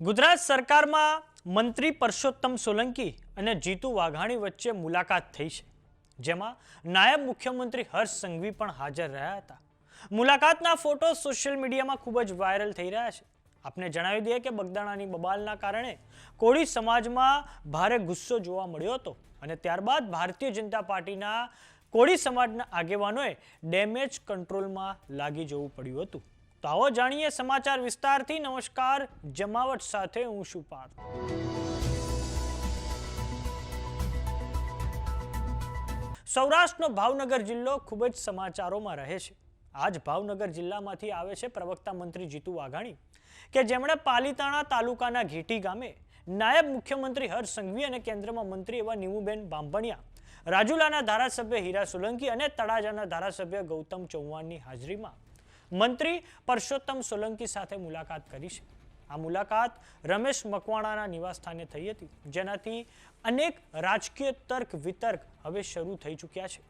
ગુજરાત સરકારમાં મંત્રી પરસોત્તમ સોલંકી અને જીતુ વાઘાણી વચ્ચે મુલાકાત થઈ છે, જેમાં નાયબ મુખ્યમંત્રી હર્ષ સંઘવી પણ હાજર રહ્યા હતા. મુલાકાતના ફોટો સોશિયલ મીડિયામાં ખૂબ જ વાયરલ થઈ રહ્યા છે. આપને જણાવી દઈએ કે બગદાણાની બબાલના કારણે કોળી સમાજમાં ભારે ગુસ્સો જોવા મળ્યો હતો અને ત્યારબાદ ભારતીય જનતા પાર્ટીના કોળી સમાજના આગેવાનોએ ડેમેજ કંટ્રોલમાં લાગી જવું પડ્યું હતું. તો આવો જાણીએ સમાચાર વિસ્તારથી. નમસ્કાર, જમાવટ સાથે હું શું પાર્થ. સૌરાષ્ટ્રનો ભાવનગર જિલ્લો ખૂબ જ સમાચારોમાં રહે છે. આજ ભાવનગર જિલ્લામાંથી આવે છે પ્રવક્તા મંત્રી જીતુ વાઘાણી, કે જેમણે પાલીતાણા તાલુકાના ઘેટી ગામે નાયબ મુખ્યમંત્રી હર્ષ સંઘવી અને કેન્દ્રમાં મંત્રી એવા નીમુબેન બાંભણિયા, રાજુલાના ધારાસભ્ય હીરા સોલંકી અને તળાજાના ધારાસભ્ય ગૌતમ ચૌહાણની હાજરીમાં મંત્રી પરસોત્તમ સોલંકી સાથે મુલાકાત કરી છે. આ મુલાકાત રમેશ મકવાણાના નિવાસસ્થાને થઈ હતી, જેનાથી અનેક રાજકીય તર્ક વિતર્ક હવે શરૂ થઈ ચૂક્યા છે.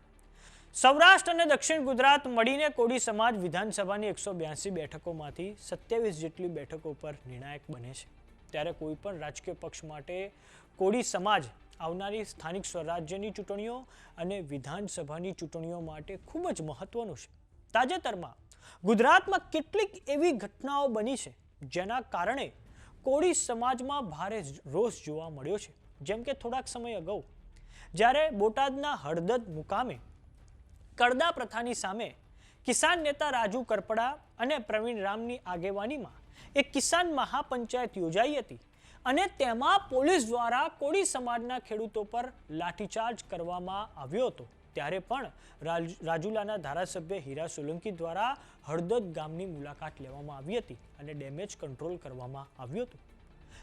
સૌરાષ્ટ્ર અને દક્ષિણ ગુજરાત મળીને કોળી સમાજ વિધાનસભાની એકસો બ્યાસી બેઠકોમાંથી સત્યાવીસ જેટલી બેઠકો પર નિર્ણાયક બને છે. ત્યારે કોઈ પણ રાજકીય પક્ષ માટે કોળી સમાજ આવનારી સ્થાનિક સ્વરાજ્યની ચૂંટણીઓ અને વિધાનસભાની ચૂંટણીઓ માટે ખૂબ જ મહત્વનું છે. તાજેતરમાં ગુજરાતમાં કેટલીક એવી ઘટનાઓ બની છે જેના કારણે કોળી સમાજમાં ભારે રોષ જોવા મળ્યો છે. જેમ કે થોડાક સમય અગાઉ જ્યારે બોટાદના હળદદ મુકામે કરદા પ્રથાની સામે કિસાન નેતા રાજુ કરપડા અને પ્રવીણ રામની આગેવાનીમાં એક કિસાન મહાપંચાયત યોજાઈ હતી અને તેમાં પોલીસ દ્વારા કોળી સમાજના ખેડૂતો પર લાઠીચાર્જ કરવામાં આવ્યો હતો. ત્યારે પણ રાજ- રાજુલાના ધારાસભ્ય હીરા સોલંકી દ્વારા હળદદ ગામની મુલાકાત લેવામાં આવી હતી અને ડેમેજ કંટ્રોલ કરવામાં આવ્યું હતું.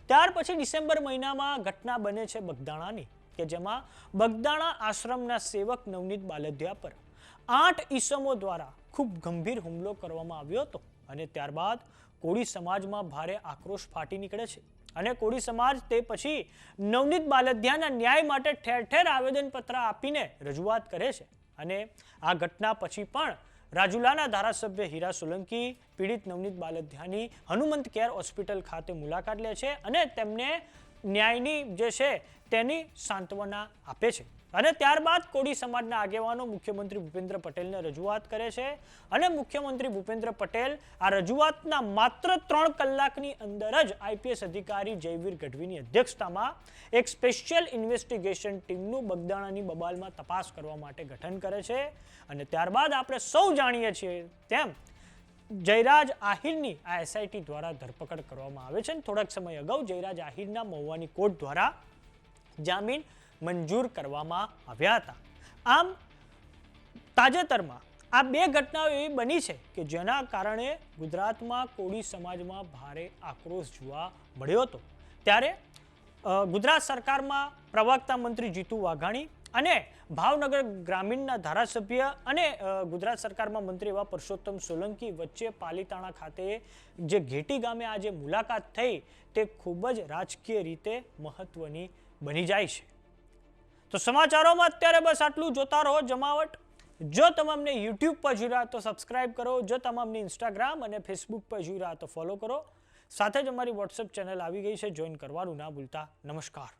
ત્યાર પછી ડિસેમ્બર મહિનામાં ઘટના બને છે બગદાણાની, કે જેમાં બગદાણા આશ્રમના સેવક નવનીત બાલધ્યા પર આઠ ઈસમો દ્વારા ખૂબ ગંભીર હુમલો કરવામાં આવ્યો હતો. અને ત્યારબાદ કોળી સમાજમાં ભારે આક્રોશ ફાટી નીકળે છે. અને કોળી સમાજ તે પછી નવનીત બાલધ્યાના ન્યાય માટે ઠેર ઠેર આવેદનપત્ર આપીને રજૂઆત કરે છે. અને આ ઘટના પછી પણ રાજુલાના ધારાસભ્ય હીરા સોલંકી, પીડિત નવનીત બાલધ્યાની હનુમંત કેર હોસ્પિટલ ખાતે મુલાકાત લે છે અને તેમને ન્યાયની જે છે તેની સાંત્વના આપે છે. અને ત્યારબાદ કોળી સમાજના આગેવાનો મુખ્યમંત્રી ભૂપેન્દ્ર પટેલને રજૂઆત કરે છે. અને મુખ્યમંત્રી ભૂપેન્દ્ર પટેલ આ રજૂઆતના માત્ર ત્રણ કલાકની અંદર જ આઈપીએસ અધિકારી જયવીર ગઢવીની અધ્યક્ષતામાં એક સ્પેશિયલ ઇન્વેસ્ટિગેશન ટીમનું બગદાણાની બબાલમાં તપાસ કરવા માટે ગઠન કરે છે. અને ત્યારબાદ આપણે સૌ જાણીએ છીએ તેમ જયરાજ આહિરની આ એસઆઈટી દ્વારા ધરપકડ કરવામાં આવે છે. થોડાક સમય અગાઉ જયરાજ આહિરના મહુવાની કોર્ટ દ્વારા જામીન મંજૂર કરવામાં આવ્યા હતા. આમ, તાજેતરમાં આ બે ઘટનાઓ એવી બની છે કે જેના કારણે ગુજરાતમાં કોળી સમાજમાં ભારે આક્રોશ જોવા મળ્યો હતો. ત્યારે ગુજરાત સરકારમાં પ્રવક્તા મંત્રી જીતુ વાઘાણી અને ભાવનગર ગ્રામીણના ધારાસભ્ય અને ગુજરાત સરકારમાં મંત્રી એવા પરસોત્તમ સોલંકી વચ્ચે પાલીતાણા ખાતે જે ઘેટી ગામે આજે મુલાકાત થઈ, તે ખૂબ જ રાજકીય રીતે મહત્વની બની જાય છે. તો સમાચારોમાં અત્યારે બસ આટલું જોતા રહો જમાવટ. જો તમામને યુટ્યુબ પર જોઈ રહ્યા તો સબસ્ક્રાઇબ કરો. જો તમામને ઇન્સ્ટાગ્રામ અને ફેસબુક પર જોઈ રહ્યા તો ફોલો કરો. સાથે જ અમારી વોટ્સએપ ચેનલ આવી ગઈ છે. જોઈન કરવાનું ના ભૂલતા. નમસ્કાર.